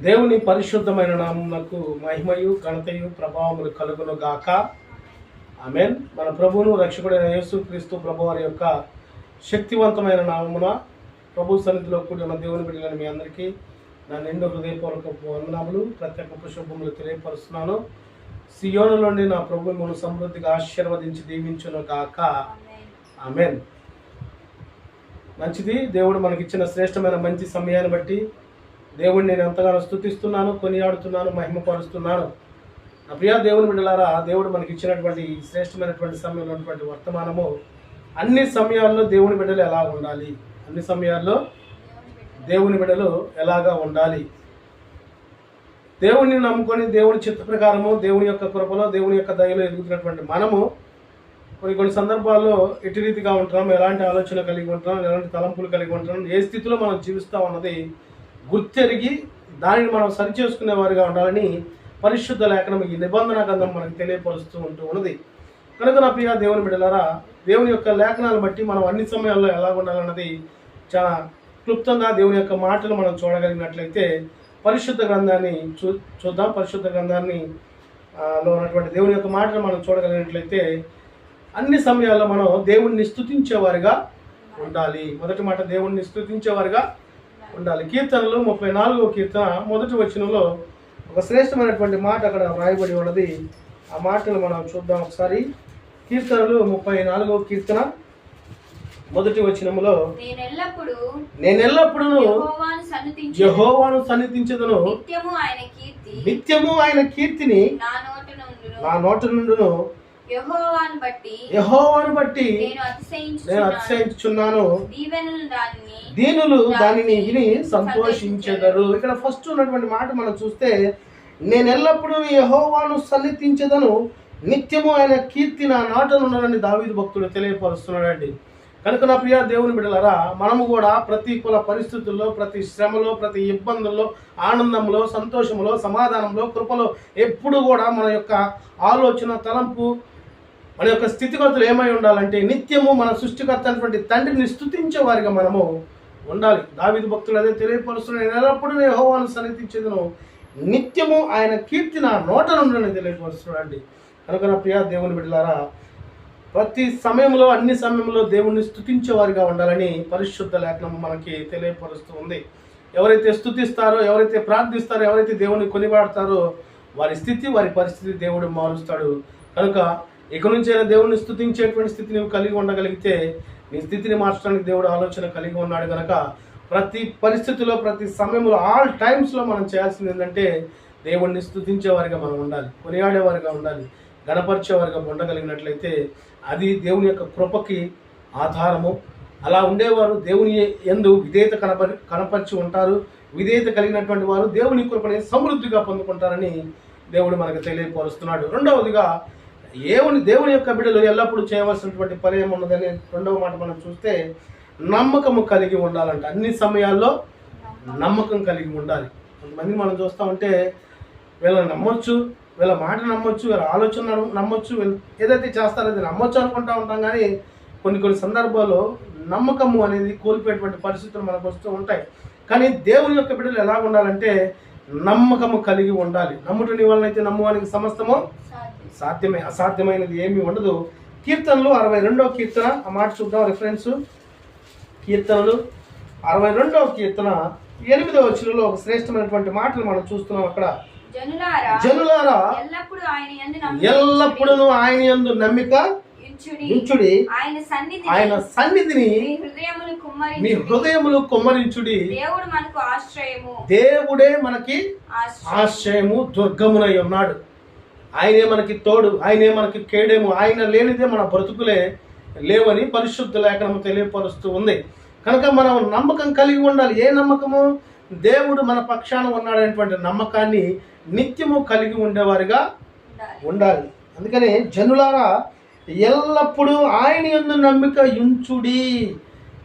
దేవుని పరిశుద్ధమైన నామమునకు మహిమయు ఘనతయు ప్రభావములు కలుగును గాక. ఆమెన్. మన ప్రభువును రక్షకుడైన యేసు క్రీస్తు ప్రభువారి యొక్క శక్తివంతమైన నామమున ప్రభు సన్నిధిలో కూడిన దేవుని బిడ్డలను మీ అందరికీ నా నిండు హృదయపూర్వక వందనాములు ప్రత్యేక శుభములు తెలియపరుస్తున్నాను. సియోనులోని నా ప్రభు మిమ్మల్ని సమృద్ధిగా ఆశీర్వదించి దీవించును గాక. ఆమెన్. మంచిది. దేవుడు మనకిచ్చిన శ్రేష్టమైన మంచి సమయాన్ని బట్టి దేవుడిని నేను ఎంతగానో స్థుతిస్తున్నాను కొనియాడుతున్నాను మహిమపరుస్తున్నాను. నా ప్రియా దేవుని బిడ్డలారా దేవుడు మనకి ఇచ్చినటువంటి శ్రేష్టమైనటువంటి సమయంలో ఉన్నటువంటి వర్తమానము అన్ని సమయాల్లో దేవుని బిడ్డలు ఎలా ఉండాలి? అన్ని సమయాల్లో దేవుని బిడ్డలు ఎలాగా ఉండాలి? దేవుణ్ణి నమ్ముకొని దేవుని చిత్త ప్రకారము దేవుని యొక్క కృపలో దేవుని యొక్క దయలో ఎదుగుతున్నటువంటి మనము కొన్ని కొన్ని సందర్భాల్లో ఎటు రీతిగా ఉంటున్నాం ఎలాంటి ఆలోచన కలిగి ఉంటున్నాం ఎలాంటి తలంపులు కలిగి ఉంటున్నాం ఏ స్థితిలో మనం జీవిస్తూ ఉన్నది గుర్తెరిగి దానిని మనం సరిచేసుకునే వారిగా ఉండాలని పరిశుద్ధ లేఖనం ఈ నిబంధన గ్రంథం మనకు తెలియపరుస్తూ ఉంటూ ఉన్నది. కనుక నా ప్రియ దేవుని బిడ్డలారా దేవుని యొక్క లేఖనాలు బట్టి మనం అన్ని సమయాల్లో ఎలా ఉండాలన్నది చాలా క్లుప్తంగా దేవుని యొక్క మాటలు మనం చూడగలిగినట్లయితే పరిశుద్ధ గ్రంథాన్ని చూ చూద్దాం. పరిశుద్ధ గ్రంథాన్ని లో ఉన్నటువంటి దేవుని యొక్క మాటలు మనం చూడగలిగినట్లయితే అన్ని సమయాల్లో మనం దేవుణ్ణి స్థుతించేవారుగా ఉండాలి. మొదటి మాట దేవుణ్ణి స్తుతించేవారిగా ఉండాలి. కీర్తనలు ముప్పై నాలుగో కీర్తన మొదటి వచనంలో ఒక శ్రేష్టమైనటువంటి మాట అక్కడ వ్రాయబడి ఉన్నది. ఆ మాటను మనం చూద్దాం ఒకసారి. కీర్తనలు ముప్పై నాలుగో కీర్తన మొదటి వచనములో నేను ఎల్లప్పుడూ యెహోవాను సన్నిధించదను. నిత్యము ఆయన కీర్తిని నా నోట నుండును. నా నోట నుండును యెహోవాను బట్టి యహోవాను బట్టి నేను నేను అతిశయించుచున్నాను. దీనులు దానిని విని సంతోషించెదరు. ఇక్కడ ఫస్ట్ ఉన్నటువంటి మాట మనం చూస్తే నేను ఎల్లప్పుడూ యహోవాను సన్నిధించదను. నిత్యము ఆయన కీర్తి నా నాటనున్నానని దావీదు భక్తుడు తెలియపరుస్తున్నాడండి. కనుక నా ప్రియ దేవుని బిడ్డలారా మనము కూడా ప్రతికూల పరిస్థితుల్లో ప్రతి శ్రమలో ప్రతి ఇబ్బందుల్లో ఆనందంలో సంతోషంలో సమాధానంలో కృపలో ఎప్పుడు కూడా మన యొక్క ఆలోచన తలంపు మన యొక్క స్థితిగతులు ఏమై ఉండాలంటే నిత్యము మన సృష్టికర్త అయినటువంటి తండ్రిని స్థుతించే వారిగా మనము ఉండాలి. దావిది భక్తులు అదే తెలియపరుస్తున్నాను నేను ఎల్లప్పుడూ సన్నిధించేదను. నిత్యము ఆయన కీర్తి నా నోట నుండి తెలియపరుస్తున్నాడండి కనుక నా ప్రియా దేవుని బిడ్డలారా ప్రతి సమయంలో అన్ని సమయంలో దేవుణ్ణి స్థుతించేవారిగా ఉండాలని పరిశుద్ధ లేఖనం మనకి తెలియపరుస్తూ ఉంది. ఎవరైతే స్థుతిస్తారో ఎవరైతే ప్రార్థిస్తారో ఎవరైతే దేవుని కొనివాడతారో వారి స్థితి వారి పరిస్థితి దేవుడు మారుస్తాడు. కనుక ఇక నుంచి అయినా దేవుణ్ణి స్థుతించేటువంటి స్థితి నువ్వు కలిగి ఉండగలిగితే నీ స్థితిని మార్చడానికి దేవుడు ఆలోచన కలిగి ఉన్నాడు కనుక ప్రతి పరిస్థితిలో ప్రతి సమయంలో ఆల్ టైమ్స్లో మనం చేయాల్సింది ఏంటంటే దేవుణ్ణి స్థుతించేవారిగా మనం ఉండాలి కొనియాడేవారిగా ఉండాలి గణపరిచేవారిగా ఉండగలిగినట్లయితే అది దేవుని యొక్క కృపకి ఆధారము. అలా ఉండేవారు దేవుని ఎందు విధేయత కనపరి కనపరిచి ఉంటారు. విధేయత కలిగినటువంటి వారు దేవుని కృపని సమృద్ధిగా పొందుకుంటారని దేవుడు మనకు తెలియపరుస్తున్నాడు. రెండవదిగా దేవుని దేవుని యొక్క బిడ్డలు ఎల్లప్పుడూ చేయవలసినటువంటి పని ఏమున్నదని రెండవ మాట మనం చూస్తే నమ్మకము కలిగి ఉండాలంట. అన్ని సమయాల్లో నమ్మకం కలిగి ఉండాలి. కొంతమంది మనం చూస్తూ ఉంటే వీళ్ళని నమ్మొచ్చు వీళ్ళ మాట నమ్మొచ్చు వీళ్ళ ఆలోచన నమ్మొచ్చు వీళ్ళు ఏదైతే చేస్తారో అది నమ్మొచ్చు అనుకుంటా ఉంటాం కానీ కొన్ని కొన్ని సందర్భాల్లో నమ్మకము అనేది కోల్పోయేటువంటి పరిస్థితులు మనకు వస్తూ ఉంటాయి. కానీ దేవుని యొక్క బిడ్డలు ఎలా ఉండాలంటే నమ్మకము కలిగి ఉండాలి. నమ్ముటని వలనైతే నమ్మువానికి సమస్తము సాధ్యమే అసాధ్యమైనది ఏమీ ఉండదు. కీర్తనలు అరవై రెండవ కీర్తన ఆ మాట చూద్దాం రిఫరెన్స్ కీర్తనలు అరవై రెండవ కీర్తన ఎనిమిదవ వచనంలో ఒక శ్రేష్టమైనటువంటి మాటలు మనం చూస్తున్నాం అక్కడ. జనులారా జనులారా ఎల్లప్పుడూ ఆయన యందు నమ్మిక ఉంచుడి. ఆయన సన్నిధి ఆయన సన్నిధిని మీ హృదయములు కొమ్మరించుడి. దేవుడు మనకు ఆశ్రయము. దేవుడే మనకి ఆశ్రయం ఆశ్రయము దుర్గమునై ఉన్నాడు. ఆయనే మనకి తోడు ఆయనే మనకి కేడేము ఆయన లేనిదే మన బ్రతుకులే లేవని పరిశుద్ధ లేఖనము తెలియపరుస్తూ ఉంది. కనుక మనం నమ్మకం కలిగి ఉండాలి. ఏ నమ్మకము? దేవుడు మన పక్షాన ఉన్నాడనేటువంటి నమ్మకాన్ని నిత్యము కలిగి ఉండేవారిగా ఉండాలి. ఉండాలి. అందుకని జనులారా ఎల్లప్పుడూ ఆయన యందు నమ్మిక ఉంచుడి.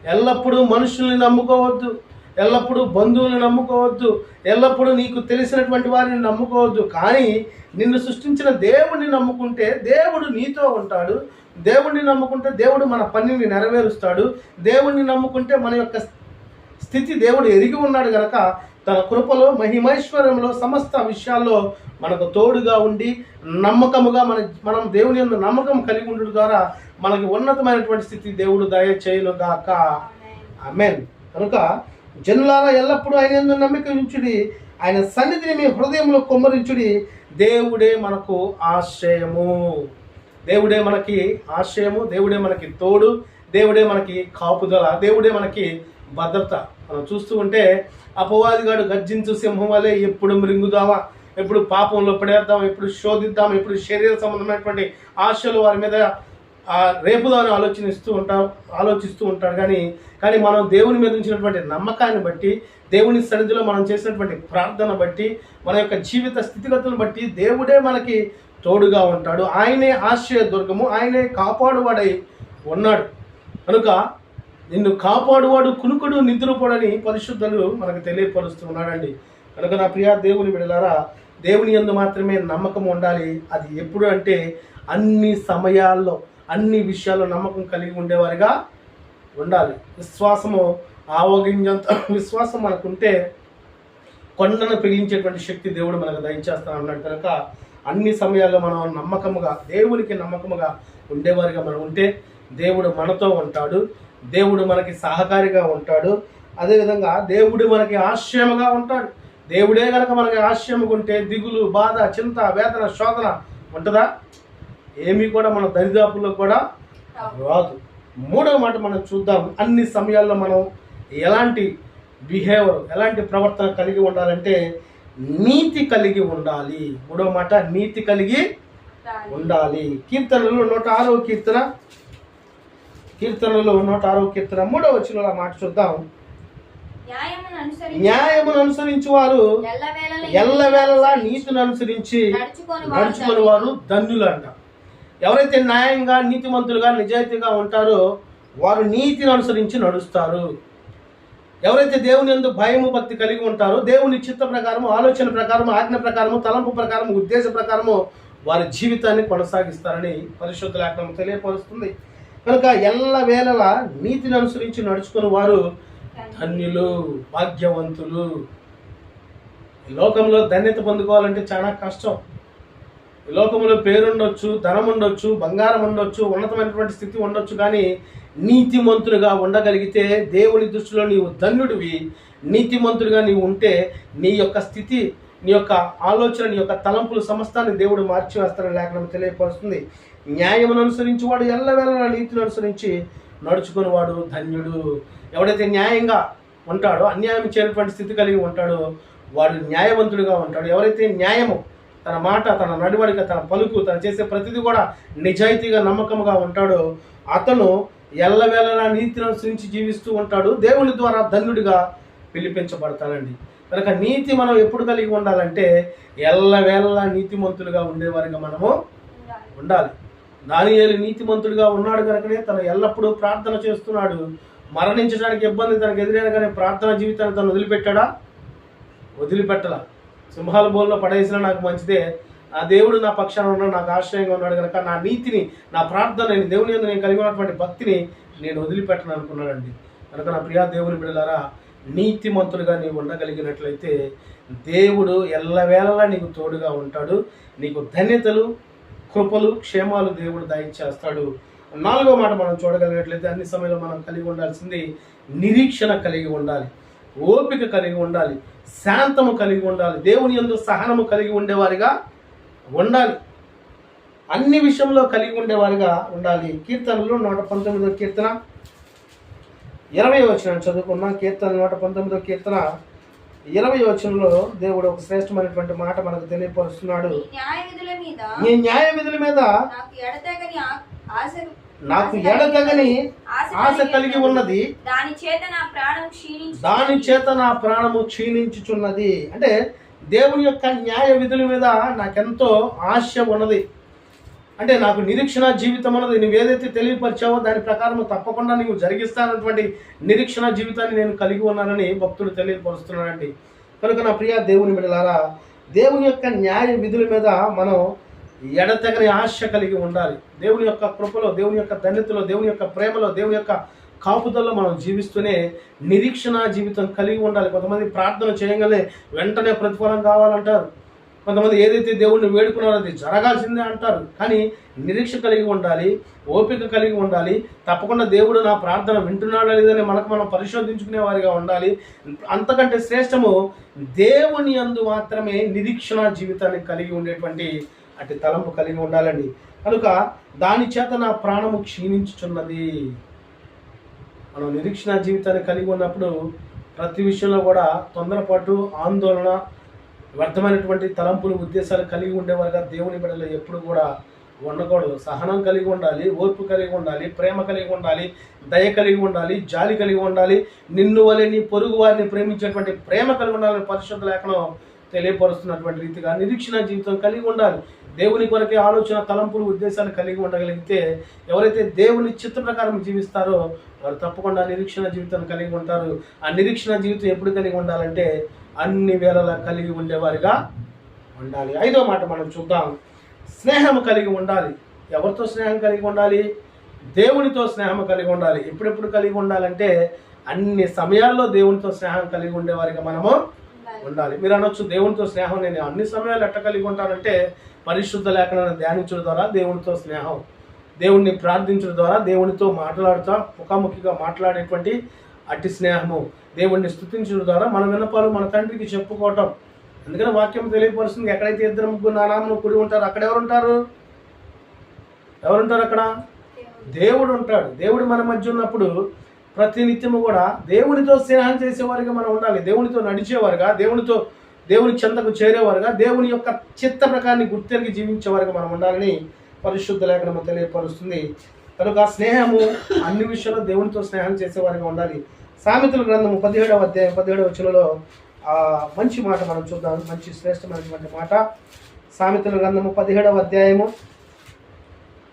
ఎల్లప్పుడూ మనుషుల్ని నమ్ముకోవద్దు. ఎల్లప్పుడూ బంధువులను నమ్ముకోవద్దు. ఎల్లప్పుడూ నీకు తెలిసినటువంటి వారిని నమ్ముకోవద్దు. కానీ నిన్ను సృష్టించిన దేవుడిని నమ్ముకుంటే దేవుడు నీతో ఉంటాడు. దేవుడిని నమ్ముకుంటే దేవుడు మన పనిని నెరవేరుస్తాడు. దేవుడిని నమ్ముకుంటే మన యొక్క స్థితి దేవుడు ఎరిగి ఉన్నాడు గనక తన కృపలో మహిమైశ్వర్యంలో సమస్త విషయాల్లో మనకు తోడుగా ఉండి నమ్మకముగా మన మనం దేవుని యందు నమ్మకం కలిగి ఉండడం ద్వారా మనకి ఉన్నతమైనటువంటి స్థితి దేవుడు దయచేయును గాక ఆమెన్. కనుక జనులారా ఎల్లప్పుడూ ఆయన యందు నమ్మిక ఉంచుడి. ఆయన సన్నిధిని మీ హృదయంలో కొమ్మరించుడి. దేవుడే మనకు ఆశ్రయము. దేవుడే మనకి ఆశ్రయము. దేవుడే మనకి తోడు. దేవుడే మనకి కాపుదల. దేవుడే మనకి భద్రత. మనం చూస్తూ ఉంటే అపవాదిగాడు గర్జించు సింహం వలె ఎప్పుడు మృంగుదామా? ఎప్పుడు పాపంలో పడేద్దాం ఎప్పుడు శోధిద్దాం ఎప్పుడు శరీర సంబంధమైనటువంటి ఆశలు వారి మీద ఆ రేపుదాని ఆలోచనిస్తూ ఉంటాం ఆలోచిస్తూ ఉంటాడు. కానీ కానీ మనం దేవుని మీద ఉంచినటువంటి నమ్మకాన్ని బట్టి దేవుని సన్నిధిలో మనం చేసినటువంటి ప్రార్థన బట్టి మన యొక్క జీవిత స్థితిగతులను బట్టి దేవుడే మనకి తోడుగా ఉంటాడు. ఆయనే ఆశ్రయ దుర్గము ఆయనే కాపాడువాడై ఉన్నాడు. కనుక నిన్ను కాపాడువాడు కునుకుడు నిద్రపోడని పరిశుద్ధులు మనకు తెలియపరుస్తూ ఉన్నాడండి. కనుక నా ప్రియ దేవుని విడలారా దేవుని యందు మాత్రమే నమ్మకం ఉండాలి. అది ఎప్పుడు అంటే అన్ని సమయాల్లో. అన్ని విషయాల్లో నమ్మకం కలిగి ఉండేవారిగా ఉండాలి. విశ్వాసము ఆవగింజంత విశ్వాసం మనకుంటే కొండను పెగిలించేటువంటి శక్తి దేవుడు మనకు దయచేస్తాను అన్నాడు కనుక అన్ని సమయాల్లో మనం నమ్మకముగా దేవునికి నమ్మకముగా ఉండేవారిగా మనం ఉంటే దేవుడు మనతో ఉంటాడు దేవుడు మనకి సహకారిగా ఉంటాడు అదేవిధంగా దేవుడు మనకి ఆశ్రయముగా ఉంటాడు. దేవుడే కనుక మనకి ఆశ్రయముగా ఉంటే దిగులు బాధ చింత వేదన శోధన ఉంటుందా? ఏమీ కూడా మన దరిదాపుల్లో కూడా రాదు. మూడవ మాట మనం చూద్దాం. అన్ని సమయాల్లో మనం ఎలాంటి బిహేవియర్ ఎలాంటి ప్రవర్తన కలిగి ఉండాలంటే నీతి కలిగి ఉండాలి. మూడవ మాట నీతి కలిగి. ఉండాలి. కీర్తనలు నూట ఆరో కీర్తన. కీర్తనలు నూట ఆరో కీర్తన. మూడవ వచ్చిన మాట చూద్దాం. న్యాయమును అనుసరించి వారు ఎల్లవేళలా నీతిని అనుసరించి నడుచుకొని వారు ధన్యులు అంట ఎవరైతే న్యాయంగా నీతిమంతులుగా నిజాయితీగా ఉంటారో వారు నీతిని అనుసరించి నడుస్తారు. ఎవరైతే దేవుని ఎందు భయము భక్తి కలిగి ఉంటారో దేవుని చిత్త ప్రకారము ఆలోచన ప్రకారము ఆజ్ఞ ప్రకారము తలంపు ప్రకారము ఉద్దేశ ప్రకారము వారి జీవితాన్ని కొనసాగిస్తారని పరిశుద్ధ లేఖనం తెలియపరుస్తుంది. కనుక ఎల్ల వేళలా నీతిని అనుసరించి నడుచుకుని వారు ధన్యులు భాగ్యవంతులు. లోకంలో ధన్యత పొందుకోవాలంటే చాలా కష్టం. లోకములో పేరుండొచ్చు ధనం ఉండొచ్చు బంగారం ఉండొచ్చు ఉన్నతమైనటువంటి స్థితి ఉండొచ్చు కానీ నీతిమంతులుగా ఉండగలిగితే దేవుని దృష్టిలో నీవు ధన్యుడివి. నీతిమంతుడిగా నీవు ఉంటే నీ యొక్క స్థితి నీ యొక్క ఆలోచన నీ యొక్క తలంపులు సమస్తాన్ని దేవుడు మార్చి వేస్తారని లేఖనం తెలియపరుస్తుంది. న్యాయమును అనుసరించి వాడు ఎల్లవేళ నీతిని అనుసరించి నడుచుకునేవాడు ధన్యుడు. ఎవడైతే న్యాయంగా ఉంటాడో అన్యాయం చేయనటువంటి స్థితి కలిగి ఉంటాడో వాడు న్యాయవంతుడిగా ఉంటాడు. ఎవరైతే న్యాయము తన మాట తన నడవడిక తన పలుకు తను చేసే ప్రతిదీ కూడా నిజాయితీగా నమ్మకంగా ఉంటాడో. అతను ఎల్లవేళలా నీతిని అనుసరించి జీవిస్తూ ఉంటాడు. దేవుని ద్వారా ధన్యుడిగా పిలిపించబడతానండి కనుక నీతి మనం ఎప్పుడు కలిగి ఉండాలంటే ఎల్లవేళలా నీతిమంతులుగా ఉండేవారిగా మనము ఉండాలి. ఉండాలి. దానియేలు నీతిమంతుడిగా ఉన్నాడు కనుకనే తను ఎల్లప్పుడూ ప్రార్థన చేస్తున్నాడు. మరణించడానికి ఇబ్బంది తనకు ఎదురైన కానీ ప్రార్థన జీవితాన్ని తను వదిలిపెట్టాడా? వదిలిపెట్టలా. సింహాల బోల్లో పడేసినా నాకు మంచిదే. ఆ దేవుడు నా పక్షాన ఉన్నాడు నాకు ఆశ్రయంగా ఉన్నాడు కనుక నా నీతిని నా ప్రార్థన నేను దేవుని నేను కలిగి ఉన్నటువంటి భక్తిని నేను వదిలిపెట్టనుకున్నానండి కనుక నా ప్రియా దేవుని బిడలారా నీతిమంతులుగా నీవు ఉండగలిగినట్లయితే దేవుడు ఎల్లవేళలా నీకు తోడుగా ఉంటాడు. నీకు ధన్యతలు కృపలు క్షేమాలు దేవుడు దయచేస్తాడు. నాలుగో మాట మనం చూడగలిగినట్లయితే అన్ని సమయంలో మనం కలిగి ఉండాల్సింది నిరీక్షణ కలిగి ఉండాలి. ఓపిక కలిగి ఉండాలి శాంతము కలిగి ఉండాలి దేవుని యందు సహనము కలిగి ఉండేవారిగా ఉండాలి. అన్ని విషయంలో కలిగి ఉండేవారిగా ఉండాలి. కీర్తనలు నూట పంతొమ్మిదో కీర్తన. ఇరవై వచనం చదువుకున్నాం కీర్తన నూట పంతొమ్మిదో కీర్తన. ఇరవై వచనంలో దేవుడు ఒక శ్రేష్టమైనటువంటి మాట మనకు తెలియపరుస్తున్నాడు. న్యాయ విధుల మీద నాకు ఎడతెగని ఆశ కలిగి ఉన్నది. దాని చేత నా ప్రాణం క్షీణించి దాని చేత నా ప్రాణము క్షీణించుచున్నది. అంటే దేవుని యొక్క న్యాయ విధుల మీద నాకెంతో ఆశ ఉన్నది. అంటే నాకు నిరీక్షణ జీవితం అన్నది నువ్వు ఏదైతే తెలియపరిచావో దాని ప్రకారం తప్పకుండా నీవు జరిగిస్తానటువంటి నిరీక్షణ జీవితాన్ని నేను కలిగి ఉన్నానని భక్తుడు తెలియపరుస్తున్నాడండి. కనుక నా ప్రియ దేవుని బిడలారా దేవుని యొక్క న్యాయ విధుల మీద మనం ఎడతెగని ఆశ కలిగి ఉండాలి. దేవుని యొక్క కృపలో దేవుని యొక్క ధన్యతలో దేవుని యొక్క ప్రేమలో దేవుని యొక్క కాపుదల్లో మనం జీవిస్తూనే నిరీక్షణ జీవితం కలిగి ఉండాలి. కొంతమంది ప్రార్థన చేయగానే వెంటనే ప్రతిఫలం కావాలంటారు. కొంతమంది ఏదైతే దేవుణ్ణి వేడుకున్నారో అది జరగాల్సిందే అంటారు. కానీ నిరీక్ష కలిగి ఉండాలి ఓపిక కలిగి ఉండాలి. తప్పకుండా దేవుడు నా ప్రార్థన వింటున్నాడా లేదని మనకు మనం పరిశోధించుకునే వారిగా ఉండాలి. అంతకంటే శ్రేష్టము దేవుని అందు మాత్రమే నిరీక్షణ జీవితాన్ని కలిగి ఉండేటువంటి అటు తలంపు కలిగి ఉండాలండి కనుక దాని చేత నా ప్రాణము క్షీణించుచున్నది. మనం నిరీక్షణ జీవితాన్ని కలిగి ఉన్నప్పుడు ప్రతి విషయంలో కూడా తొందరపాటు ఆందోళన వ్యర్థమైనటువంటి తలంపులు ఉద్దేశాలు కలిగి ఉండేవారుగా దేవుని బిడ్డలు ఎప్పుడు కూడా ఉండకూడదు. సహనం కలిగి ఉండాలి ఓర్పు కలిగి ఉండాలి ప్రేమ కలిగి ఉండాలి దయ కలిగి ఉండాలి జాలి కలిగి ఉండాలి. నిన్ను వలె నీ పొరుగు వారిని ప్రేమించేటువంటి ప్రేమ కలిగి ఉండాలని పరిశుద్ధ లేఖనం తెలియపరుస్తున్నటువంటి రీతిగా నిరీక్షణ జీవితం కలిగి ఉండాలి. దేవుని కొరకే ఆలోచన తలంపులు ఉద్దేశాలు కలిగి ఉండగలిగితే ఎవరైతే దేవుని చిత్త ప్రకారం జీవిస్తారో వారు తప్పకుండా నిరీక్షణ జీవితాన్ని కలిగి ఉంటారు. ఆ నిరీక్షణ జీవితం ఎప్పుడు కలిగి ఉండాలంటే అన్ని వేళలా కలిగి ఉండేవారిగా ఉండాలి. ఐదో మాట మనం చూద్దాం. స్నేహం కలిగి ఉండాలి. ఎవరితో స్నేహం కలిగి ఉండాలి? దేవునితో స్నేహం కలిగి ఉండాలి. ఎప్పుడెప్పుడు కలిగి ఉండాలంటే అన్ని సమయాల్లో దేవునితో స్నేహం కలిగి ఉండేవారిగా మనము ఉండాలి. మీరు అనొచ్చు దేవునితో స్నేహం నేను అన్ని సమయాలు ఎట్ట కలిగి ఉంటానంటే పరిశుద్ధ లేఖనాన్ని ధ్యానించడం ద్వారా దేవునితో స్నేహం దేవుణ్ణి ప్రార్థించడం ద్వారా దేవునితో మాట్లాడుతూ ముఖాముఖిగా మాట్లాడేటువంటి అట్టి స్నేహము. దేవుణ్ణి స్థుతించడం ద్వారా మన విన్నపాలు మన తండ్రికి చెప్పుకోవటం. అందుకని వాక్యం తెలియపరుస్తుంది ఎక్కడైతే ఇద్దరు ముగ్గురు నా కుడి ఉంటారు అక్కడ ఎవరు ఉంటారు? ఎవరుంటారు అక్కడ? దేవుడు ఉంటాడు. దేవుడు మన మధ్య ఉన్నప్పుడు ప్రతి నిత్యము కూడా దేవునితో స్నేహం చేసేవారిగా మనం ఉండాలి. దేవునితో నడిచేవారుగా దేవునితో దేవుని చెంతకు చేరేవారుగా దేవుని యొక్క చిత్త ప్రకారాన్ని గుర్తెరిగి జీవించేవారుగా మనం ఉండాలని పరిశుద్ధ లేఖనము తెలియపరుస్తుంది. కనుక స్నేహము అన్ని విషయాల్లో దేవునితో స్నేహం చేసేవారిగా ఉండాలి. సామెతల గ్రంథము పదిహేడవ అధ్యాయం పదిహేడవ వచనంలో మంచి మాట మనం చూద్దాం. మంచి శ్రేష్టమైనటువంటి మాట. సామెతల గ్రంథము పదిహేడవ అధ్యాయము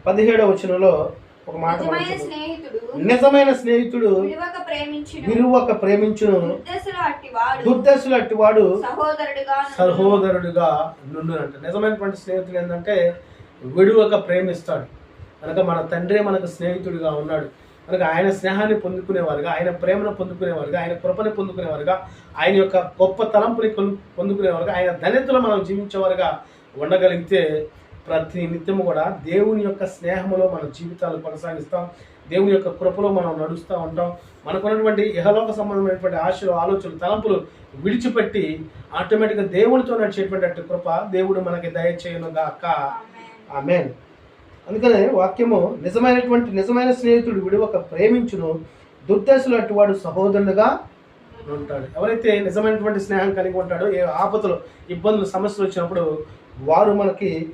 పదిహేడవ వచనంలో ఒక మాట మనం నిజమైన. స్నేహితుడు విరువక ప్రేమించును. దుర్దశలో అట్టివాడు. సహోదరుడుగా నుండును. సహోదరుడిగా నుండునంట. నిజమైనటువంటి స్నేహితుడు ఏంటంటే విడువక ప్రేమిస్తాడు. కనుక మన తండ్రి మనకు స్నేహితుడిగా ఉన్నాడు. కనుక ఆయన స్నేహాన్ని పొందుకునేవారుగా ఆయన ప్రేమను పొందుకునేవారుగా ఆయన కృపని పొందుకునేవారుగా ఆయన యొక్క గొప్ప తలంపుని కొను- పొందుకునేవారుగా ఆయన ధన్యతలో మనం జీవించేవారుగా ఉండగలిగితే ప్రతి నిత్యము కూడా దేవుని యొక్క స్నేహములో మన జీవితాలు కొనసాగిస్తాం. దేవుని యొక్క కృపలో మనం నడుస్తూ ఉంటాం. మనకున్నటువంటి ఇహలోక సంబంధమైనటువంటి ఆశలు ఆలోచనలు తలంపులు విడిచిపెట్టి ఆటోమేటిక్గా దేవునితో నడిచేటువంటి కృప దేవుడు మనకి దయచేయను గాక ఆ ఆమెన్. అందుకనే వాక్యము నిజమైనటువంటి నిజమైన స్నేహితుడు విడువక ప్రేమించును దుర్దశలు అటువాడు సహోదరుడుగా ఉంటాడు. ఎవరైతే నిజమైనటువంటి స్నేహం కలిగి ఉంటాడో ఏ ఆపదలు ఇబ్బందులు సమస్యలు వచ్చినప్పుడు వారు మనకి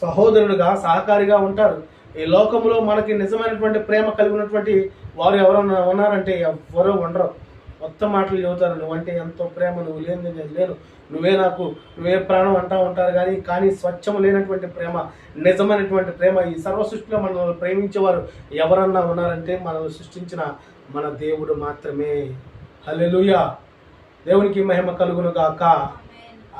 సహోదరుడుగా సహకారిగా ఉంటారు. ఈ లోకంలో మనకి నిజమైనటువంటి ప్రేమ కలిగి ఉన్నటువంటి వారు ఎవరన్నా ఉన్నారంటే ఎవరో ఉండరు. మొత్తం మాటలు చెబుతారు నువ్వంటే ఎంతో ప్రేమ నువ్వు లేని నేను లేను. నువ్వే నాకు నువ్వే ప్రాణం అంటా ఉంటారు కానీ కానీ స్వచ్ఛము లేనటువంటి ప్రేమ నిజమైనటువంటి ప్రేమ ఈ సర్వ సృష్టిలో మనల్ని ప్రేమించేవారు ఎవరన్నా ఉన్నారంటే మనల్ని సృష్టించిన మన దేవుడు మాత్రమే. హల్లెలూయా. దేవునికి మహిమ కలుగును గాక.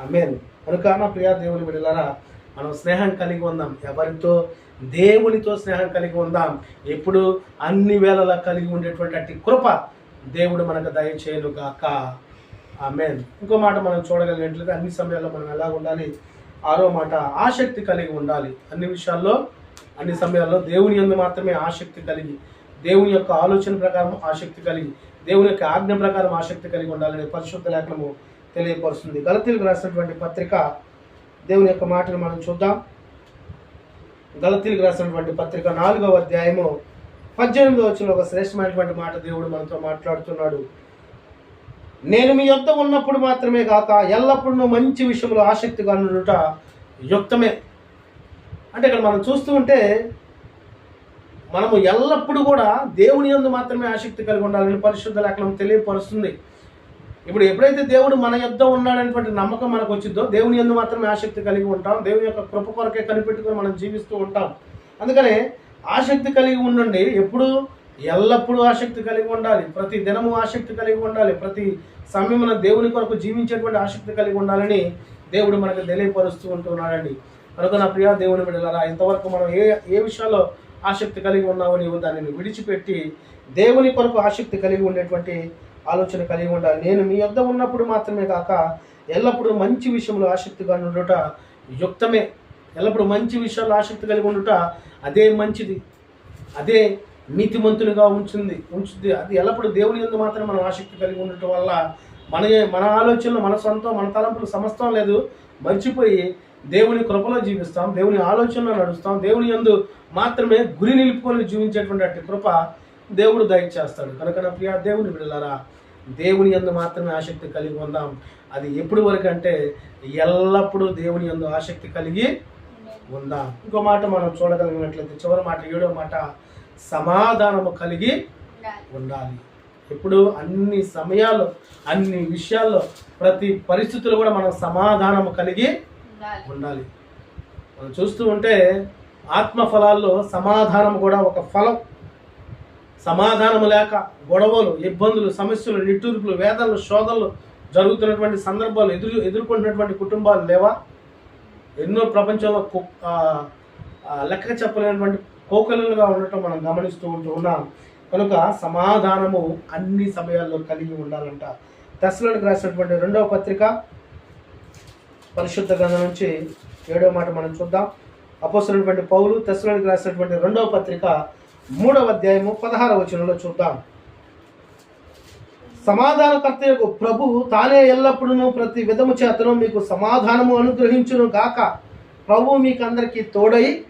ఆమేన్. కనుక నా ప్రియా దేవుని బిడ్డలారా మనం స్నేహం కలిగి ఉందాం. ఎవరితో? దేవునితో స్నేహం కలిగి ఉందాం. ఎప్పుడు? అన్ని వేళలా కలిగి ఉండేటువంటి అట్టి కృప దేవుడు మనకు దయచేయను గాక ఆమెన్. ఇంకో మాట మనం చూడగలిగినట్లుగా అన్ని సమయాల్లో మనం ఎలా ఉండాలి? ఆరో మాట ఆసక్తి కలిగి ఉండాలి. అన్ని విషయాల్లో అన్ని సమయాల్లో దేవుని యందు మాత్రమే ఆసక్తి కలిగి దేవుని యొక్క ఆలోచన ప్రకారం ఆసక్తి కలిగి దేవుని యొక్క ఆజ్ఞ ప్రకారం ఆసక్తి కలిగి ఉండాలని పరిశుద్ధ లేఖనము తెలియపరుస్తుంది. గలతీలకు రాసినటువంటి పత్రిక దేవుని యొక్క మాటను మనం చూద్దాం. గలతీలకు రాసినటువంటి పత్రిక నాలుగవ అధ్యాయము పద్దెనిమిది వచ్చిన ఒక శ్రేష్టమైనటువంటి మాట దేవుడు మనతో మాట్లాడుతున్నాడు. నేను మీ యొద్ద ఉన్నప్పుడు మాత్రమే కాక ఎల్లప్పుడూ మంచి విషయంలో ఆసక్తిగా ఉండుట యుక్తమే. అంటే ఇక్కడ మనం చూస్తూ ఉంటే మనము ఎల్లప్పుడూ కూడా దేవుని యందు మాత్రమే ఆసక్తి కలిగి ఉండాలని పరిశుద్ధ లేఖనం తెలియపరుస్తుంది. ఇప్పుడు ఎప్పుడైతే దేవుడు మన యొద్ద ఉన్నాడనేటువంటి నమ్మకం మనకు వచ్చిందో దేవుని యందు మాత్రమే ఆసక్తి కలిగి ఉంటాం. దేవుని యొక్క కృప కొరకే కనిపెట్టుకొని మనం జీవిస్తూ ఉంటాం. అందుకనే ఆసక్తి కలిగి ఉండండి. ఎప్పుడు ఎల్లప్పుడూ ఆసక్తి కలిగి ఉండాలి. ప్రతి దినము ఆసక్తి కలిగి ఉండాలి. ప్రతి సమయమున దేవుని కొరకు జీవించేటువంటి ఆసక్తి కలిగి ఉండాలని దేవుడు మనకు తెలియపరుస్తూ ఉంటున్నాడండి. కనుక నా ప్రియా దేవుని బిడ్డలారా ఇంతవరకు మనం ఏ ఏ విషయాల్లో ఆసక్తి కలిగి ఉన్నావో నీవు దానిని విడిచిపెట్టి దేవుని కొరకు ఆసక్తి కలిగి ఉండేటువంటి ఆలోచన కలిగి ఉండాలి. నేను మీ యొద్ద ఉన్నప్పుడు మాత్రమే కాక ఎల్లప్పుడూ మంచి విషయంలో ఆసక్తిగా ఉండుట యుక్తమే. ఎల్లప్పుడూ మంచి విషయాల్లో ఆసక్తి కలిగి ఉండుట అదే మంచిది. అదే నీతిమంతులుగా ఉంచుంది. ఉంచుద్ది అది ఎల్లప్పుడూ దేవుని యందు మాత్రం మనం ఆసక్తి కలిగి ఉండటం వల్ల మన మన ఆలోచనలు మన సొంతం మన తలంపులు సమస్తం లేదు. మర్చిపోయి దేవుని కృపలో జీవిస్తాం. దేవుని ఆలోచనలో నడుస్తాం. దేవుని యందు మాత్రమే గురి నిలుపుకొని జీవించేటువంటి కృప దేవుడు దయచేస్తాడు. కనుక నా ప్రియ దేవుని విడలారా దేవుని యందు మాత్రమే ఆసక్తి కలిగి ఉందాం. అది ఎప్పుడు వరకు అంటే ఎల్లప్పుడూ దేవుని యందు ఆసక్తి కలిగి ఉందాం. ఇంకో మాట మనం చూడగలిగినట్లయితే చివరి మాట ఏడో మాట సమాధానము కలిగి ఉండాలి. ఎప్పుడు అన్ని సమయాల్లో అన్ని విషయాల్లో ప్రతి పరిస్థితుల్లో కూడా మనం సమాధానము కలిగి ఉండాలి. ఉండాలి. మనం చూస్తూ ఉంటే ఆత్మ ఫలాల్లో సమాధానం కూడా ఒక ఫలం. సమాధానము లేక గొడవలు ఇబ్బందులు సమస్యలు నిట్టూర్పులు వేదనలు శోధనలు జరుగుతున్నటువంటి సందర్భాలు ఎదురు ఎదుర్కొంటున్నటువంటి కుటుంబాలు లేవా? ఎన్నో ప్రపంచంలో లెక్క చెప్పలేనటువంటి కోకలుగా ఉండటం మనం గమనిస్తూ ఉంటూ ఉన్నాం. కనుక సమాధానము అన్ని సమయాల్లో కలిగి ఉండాలంట. దశలకు రాసినటువంటి రెండవ పత్రిక పరిశుద్ధ గ్రంథం నుంచి ఏడవ మాట మనం చూద్దాం. అపోసినటువంటి పౌలు దశలకు రాసినటువంటి రెండవ పత్రిక మూడవ అధ్యాయము పదహార వచనంలో చూద్దాం. సమాధానకర్త యొక్క ప్రభువు తానే ఎల్లప్పుడూ ప్రతి విధము చేతను మీకు సమాధానము అనుగ్రహించును గాక. ప్రభు మీకు అందరికీ తోడై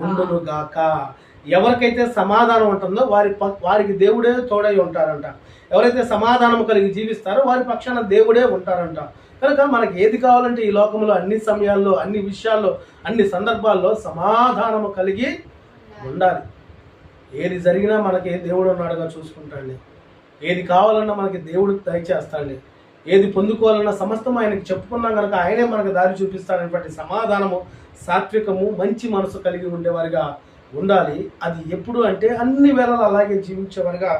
ఉండును గాక. ఎవరికైతే సమాధానం ఉంటుందో వారి ప- వారికి దేవుడే తోడై ఉంటారంట. ఎవరైతే సమాధానం కలిగి జీవిస్తారో వారి పక్షాన దేవుడే ఉంటారంట. కనుక మనకి ఏది కావాలంటే ఈ లోకంలో అన్ని సమయాల్లో అన్ని విషయాల్లో అన్ని సందర్భాల్లో సమాధానము కలిగి ఉండాలి. ఏది జరిగినా మనకి దేవుడు ఉన్నాడుగా చూసుకుంటాడు ఏది కావాలన్నా మనకి దేవుడు దయచేస్తాడు ఏది పొందుకోవాలన్నా సమస్తం ఆయనకి చెప్పుకున్నాం కనుక ఆయనే మనకు దారి చూపిస్తాడనేటువంటి సమాధానము సాత్వికము మంచి మనసు కలిగి ఉండేవారిగా ఉండాలి. అది ఎప్పుడు అంటే అన్ని వేళలు అలాగే జీవించేవారిగా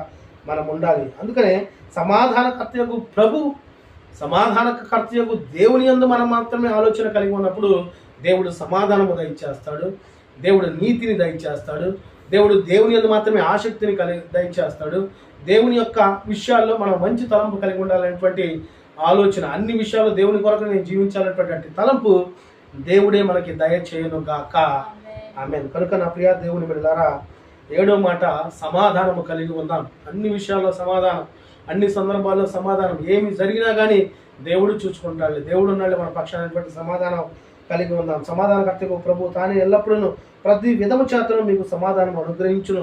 మనం ఉండాలి. అందుకనే సమాధానకర్తయకు ప్రభు సమాధానకర్తయకు దేవుని యందు మనం మాత్రమే ఆలోచన కలిగి ఉన్నప్పుడు దేవుడు సమాధానము దయచేస్తాడు దేవుడు నీతిని దయచేస్తాడు దేవుడు దేవుని యందు మాత్రమే ఆసక్తిని కలిగి దయచేస్తాడు. దేవుని యొక్క విషయాల్లో మనం మంచి తలంపు కలిగి ఉండాలనేటువంటి ఆలోచన అన్ని విషయాల్లో దేవుని కొరకు నేను జీవించాలనేటువంటి తలంపు దేవుడే మనకి దయచేయను గాక. ఆమె కనుక నా ప్రియ దేవుని బిడ్డలారా ఏడో మాట సమాధానము కలిగి ఉందాం. అన్ని విషయాల్లో సమాధానం అన్ని సందర్భాల్లో సమాధానం ఏమి జరిగినా కానీ దేవుడు చూసుకుంటాడు. దేవుడు ఉన్నాడు మన పక్షానటువంటి సమాధానం కలిగి ఉందాం. సమాధానకర్తకు ప్రభు తానే ఎల్లప్పుడూ ప్రతి విధము చేతను మీకు సమాధానం అనుగ్రహించును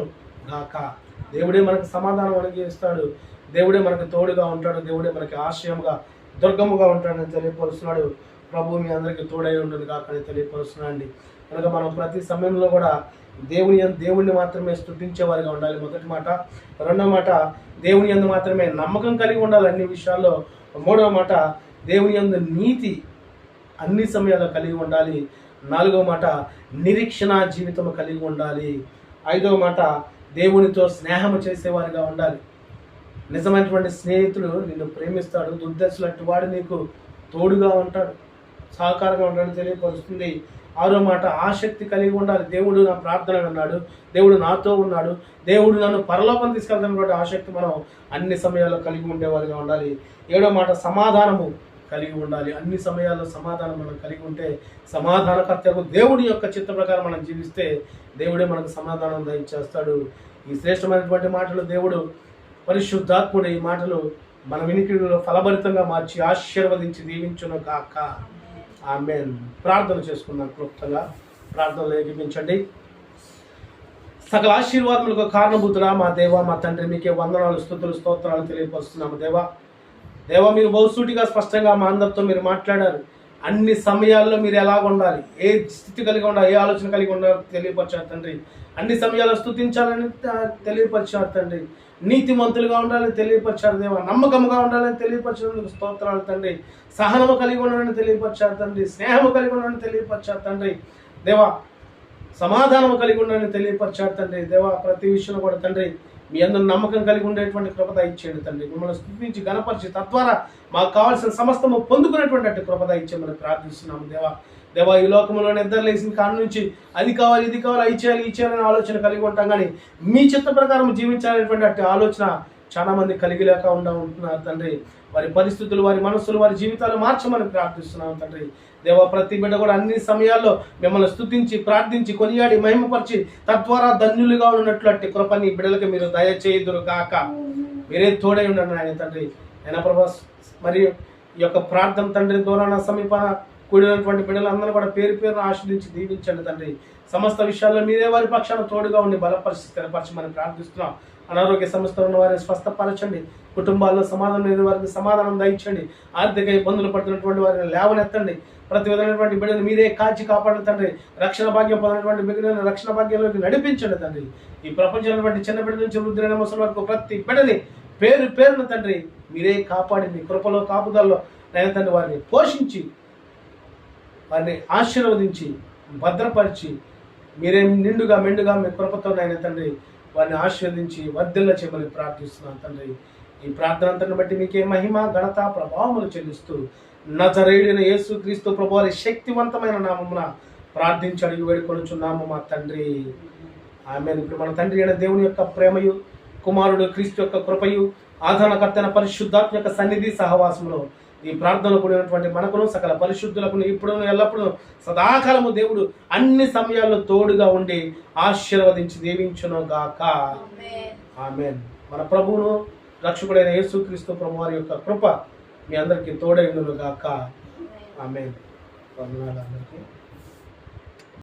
గాక. దేవుడే మనకు సమాధానం అనుగ్రహిస్తాడు. దేవుడే మనకు తోడుగా ఉంటాడు. దేవుడే మనకి ఆశయంగా దుర్గముగా ఉంటాడని తెలియపరుస్తున్నాడు. ప్రభు మీ అందరికీ తోడై ఉండదు కాక అని తెలియపరుస్తున్నాడు కనుక మనం ప్రతి సమయంలో కూడా దేవుని దేవుణ్ణి మాత్రమే స్థుతించేవారిగా ఉండాలి. మొదటి మాట. రెండవ మాట. దేవుని యందు మాత్రమే నమ్మకం కలిగి ఉండాలి అన్ని విషయాల్లో. మూడవ మాట. దేవుని యందు నీతి అన్ని సమయాల్లో కలిగి ఉండాలి. నాలుగవ మాట నిరీక్షణ జీవితం కలిగి ఉండాలి. ఐదవ మాట దేవునితో స్నేహము చేసేవారిగా ఉండాలి. నిజమైనటువంటి స్నేహితుడు నిన్ను ప్రేమిస్తాడు. దుర్దశలు వాడు నీకు తోడుగా ఉంటాడు. సహకారంగా ఉంటాడని తెలియపరుస్తుంది. ఆరో మాట ఆసక్తి కలిగి ఉండాలి. దేవుడు నా ప్రార్థన ఉన్నాడు. దేవుడు నాతో ఉన్నాడు. దేవుడు నన్ను పరలోకం తీసుకెళ్తున్నటువంటి ఆసక్తి మనం అన్ని సమయాల్లో కలిగి ఉండేవారిగా ఉండాలి. ఏడో మాట సమాధానము. కలిగి ఉండాలి. అన్ని సమయాల్లో సమాధానం మనం కలిగి ఉంటే సమాధానకర్తకు దేవుడి యొక్క చిత్త ప్రకారం మనం జీవిస్తే దేవుడే మనకు సమాధానం దయచేస్తాడు. ఈ శ్రేష్టమైనటువంటి మాటలు దేవుడు పరిశుద్ధాత్ముడు ఈ మాటలు మన వినికిడిలో ఫలభరితంగా మార్చి ఆశీర్వదించి దీవించును కాక ఆమె ప్రార్థన చేసుకున్నాం క్లుప్తంగా. ప్రార్థనలు ఏకీపించండి. సకల ఆశీర్వాదములకు కారణభూతుడా మా దేవ మా తండ్రి మీకే వందనాలు స్థుతులు స్తోత్రాలు తెలియపరుస్తున్నాము దేవా. దేవా మీరు బహుసూటిగా స్పష్టంగా మా అందరితో మీరు మాట్లాడారు. అన్ని సమయాల్లో మీరు ఎలాగ ఉండాలి? ఏ స్థితి కలిగి ఉండాలి? ఏ ఆలోచన కలిగి ఉండాలి? తెలియపరిచారు తండ్రి. అన్ని సమయాల్లో స్థుతించాలని తెలియపరిచారు తండ్రి. నీతిమంతులుగా ఉండాలని తెలియపరిచారు దేవా. నమ్మకముగా ఉండాలని తెలియపరిచినందుకు స్తోత్రాలు తండ్రి. సహనము కలిగి ఉండాలని తెలియపరిచారు తండ్రి. స్నేహము కలిగి ఉండాలని తెలియపరిచారు తండ్రి. దేవా సమాధానం కలిగి ఉండాలని తెలియపరిచారు తండ్రి. దేవా ప్రతి విషయంలో కూడా తండ్రి మీ అందరు నమ్మకం కలిగి ఉండేటువంటి కృపద ఇచ్చేయండి తండ్రి. మిమ్మల్ని స్థుతించి గణపరిచి తద్వారా మాకు కావాల్సిన సమస్తము పొందుకునేటువంటి అట్టి కృపద మనం ప్రార్థిస్తున్నాము. దేవా దేవా ఈ లోకంలో నిద్ర లేచిన కాడ నుంచి అది కావాలి ఇది కావాలి అది చేయాలి ఇది చేయాలని ఆలోచన కలిగి ఉంటాం. కానీ మీ చిత్త ప్రకారం జీవించాలనేటువంటి అట్టి ఆలోచన చాలా మంది కలిగి లేక ఉండా ఉంటున్నారు తండ్రి. వారి పరిస్థితులు వారి మనస్సులు వారి జీవితాలు మార్చమని ప్రార్థిస్తున్నాం తండ్రి. దేవ ప్రతి బిడ్డ కూడా అన్ని సమయాల్లో మిమ్మల్ని స్తుతించి ప్రార్థించి కొనియాడి మహిమపరిచి తద్వారా ధన్యులుగా ఉన్నట్లు కృపని బిడ్డలకి మీరు దయచేయుదురు కాక మీరే తోడై ఉండండి ఆయన తండ్రి. ఆయన ప్రభా మరియు ఈ యొక్క ప్రార్థన తండ్రి దూరాన సమీపాన కూడినటువంటి బిడ్డలందరూ కూడా పేరు పేరును ఆశ్రదించి దీవించండి తండ్రి. సమస్త విషయాల్లో మీరే వారి పక్షాన తోడుగా ఉండి బలపరిచి స్థిరపరచమని ప్రార్థిస్తున్నాం. అనారోగ్య సమస్యలు ఉన్న వారిని స్వస్థపరచండి. కుటుంబాల్లో సమాధానం లేని వారికి సమాధానం దయచండి ఆర్థిక ఇబ్బందులు పడుతున్నటువంటి వారిని లేవనెత్తండి. ప్రతి విధమైనటువంటి బిడ్డలు మీరే కాచి కాపాడు తండ్రి. రక్షణ భాగ్యం పొందినటువంటి బిడ్డలను రక్షణ భాగ్యంలోకి నడిపించండి తండ్రి. ఈ ప్రపంచంలో చిన్న బిడ్డ నుంచి వృద్ధులైన ముసలి వరకు ప్రతి బిడ్డని పేరు పేరున తండ్రి మీరే కాపాడి మీ కృపలో కాపుదల్లో నేను తండ్రి వారిని పోషించి వారిని ఆశీర్వదించి భద్రపరిచి మీరే నిండుగా మెండుగా మీ కృపతో నాయన తండ్రి వారిని ఆశీర్వదించి వర్ధిల్ల చేయమని ప్రార్థిస్తున్నాను తండ్రి. ఈ ప్రార్థన బట్టి మీకే మహిమ ఘనత ప్రభావములు చెల్లిస్తూ నజరేయుడైన యేసు క్రీస్తు ప్రభు వారి శక్తివంతమైన నామమున ప్రార్థించి అడిగి వేడుకొనుచున్నాము మా తండ్రి. ఆమె ఇప్పుడు మన తండ్రి అయిన దేవుని యొక్క ప్రేమయు కుమారుడు క్రీస్తు యొక్క కృపయు ఆధారకర్తన పరిశుద్ధాత్మ యొక్క సన్నిధి సహవాసములో ఈ ప్రార్థనలో కూడినటువంటి మనకును సకల పరిశుద్ధులకు ఇప్పుడు ఎల్లప్పుడూ సదాకాలము దేవుడు అన్ని సమయాల్లో తోడుగా ఉండి ఆశీర్వదించి దీవించును గాక ఆమేన్. ఆమెన్. మన ప్రభువును రక్షకుడైన యేసుక్రీస్తు ప్రభు వారి యొక్క కృప మీ అందరికీ తోడైండును కాక ఆమె వందనాలు అందరికీ.